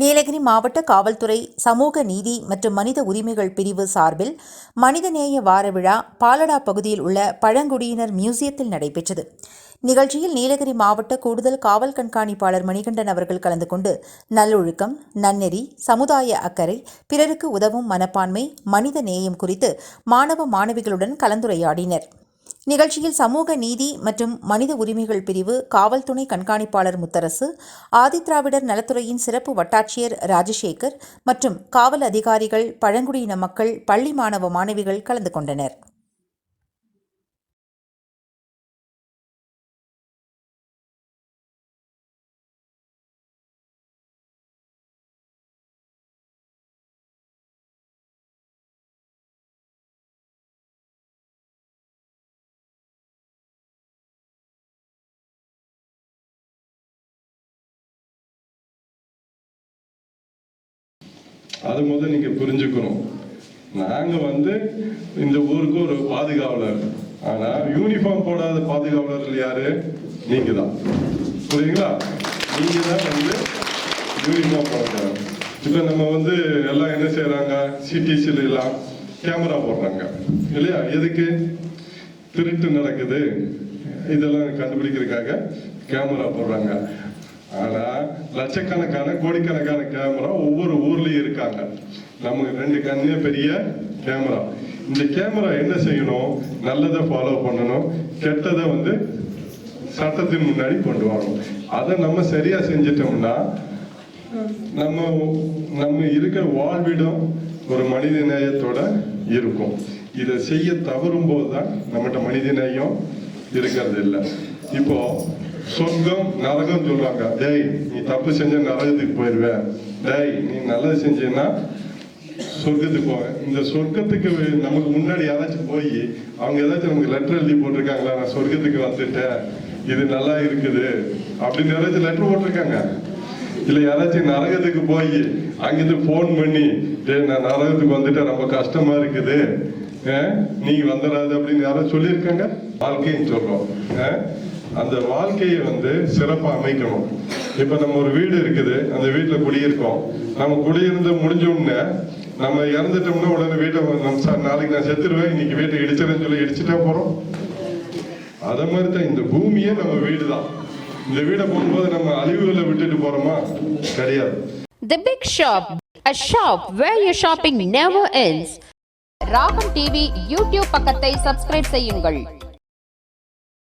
நீலகிரி மாவட்ட காவல்துறை சமூக நீதி மற்றும் மனித உரிமைகள் பிரிவு சார்பில் மனிதநேய வார விழா பாலடா பகுதியில் உள்ள பழங்குடியினர் மியூசியத்தில் நடைபெற்றது. நிகழ்ச்சியில் நீலகிரி மாவட்ட கூடுதல் காவல் கண்காணிப்பாளர் மணிகண்டன் அவர்கள் கலந்து கொண்டு நல்லொழுக்கம் நன்னெறி சமுதாய அக்கறை பிறருக்கு உதவும் மனப்பான்மை மனித நேயம் குறித்து மாணவ மாணவிகளுடன் கலந்துரையாடினர். நிகழ்ச்சியில் சமூக நீதி மற்றும் மனித உரிமைகள் பிரிவு காவல் துணை கண்காணிப்பாளர் முத்தரசு ஆதித்ராவிடர் நலத்துறையின் சிறப்பு வட்டாட்சியர் ராஜசேகர் மற்றும் காவல் அதிகாரிகள் பழங்குடியின மக்கள் பள்ளி மாணவ மாணவிகள் கலந்து கொண்டனர். அது முதல் நீங்கள் புரிஞ்சுக்கணும். நாங்கள் வந்து இந்த ஊருக்கு ஒரு பாதுகாவலர். ஆனால் யூனிஃபார்ம் போடாத பாதுகாவலர் யாரு? நீங்க தான் புரியுங்களா நீங்க தான் வந்து யூனிஃபார்ம் போடுறாங்க இப்போ நம்ம வந்து எல்லாம் என்ன செய்யறாங்க சிடிசில எல்லாம் கேமரா போடுறாங்க. இல்லையா? எதுக்கு? திருட்டு நடக்குது. இதெல்லாம் கண்டுபிடிக்கிறதுக்காக கேமரா போடுறாங்க. ஆனா லட்சக்கணக்கான கோடிக்கணக்கான கேமரா ஒவ்வொரு ஊர்லயும் இருக்காங்க. நமக்கு ரெண்டு கண்ணே பெரிய கேமரா இந்த கேமரா என்ன செய்யணும்? நல்லதை ஃபாலோ பண்ணணும். கெட்டதை வந்து சட்டத்தின் முன்னாடி கொண்டு வரணும். அதை நம்ம சரியா செஞ்சிட்டோம்னா நம்ம நம்ம இருக்கிற வாழ்விடம் ஒரு மனித நேயத்தோட இருக்கும். இதை செய்ய தவறும் போது தான் நம்மகிட்ட மனித நேயம் இருக்கிறது இல்லை. இப்போ சொர்க்கம் நரகம் சொல்லுவாங்க டேய் நீ தப்பு செஞ்ச நரகத்துக்கு போயிடுவேன். டேய் நீ நல்லது செஞ்சேன்னா சொர்க்கத்துக்கு போவேன் இந்த சொர்க்கத்துக்கு நமக்கு முன்னாடி யாராச்சும் போய் அவங்க ஏதாச்சும் நமக்கு லெட்டர் எழுதி போட்டிருக்காங்களா? நான் சொர்க்கத்துக்கு வந்துட்டேன். இது நல்லா இருக்குது. அப்படின்னு யாராச்சும் லெட்டர் போட்டிருக்காங்க? இல்லை யாராச்சும் நரகத்துக்கு போய் அங்கிருந்து ஃபோன் பண்ணி டேய் நான் நரகத்துக்கு வந்துட்டேன். ரொம்ப கஷ்டமா இருக்குது. அஹ், நீ வந்துடாது. அப்படின்னு யாராவது சொல்லியிருக்காங்க? வாழ்க்கைன்னு சொல்றோம். அந்த வாழ்க்கையை வந்து சிறப்பாக அமைக்கணும். இப்போ நம்ம ஒரு வீடு இருக்குது அந்த வீட்டில் குடியிருக்கோம். நம்ம குடியிருந்து முடிஞ்ச உடனே நம்ம இறந்துட்டோம்னா உடனே வீட்டை நம்ம சார் நாளைக்கு நான் செத்துருவேன் இன்னைக்கு வீட்டை இடிச்சிடறேன்னு சொல்லி இடிச்சுட்டா போகிறோம் அதை மாதிரி தான் இந்த பூமியே நம்ம வீடு தான் இந்த வீடை போகும்போது நம்ம அழிவுகளை விட்டுட்டு போகிறோமா கிடையாது. The Big Shop, a shop where your shopping never ends. Raagam TV YouTube பக்கத்தை சப்ஸ்கிரைப் செய்யுங்கள்.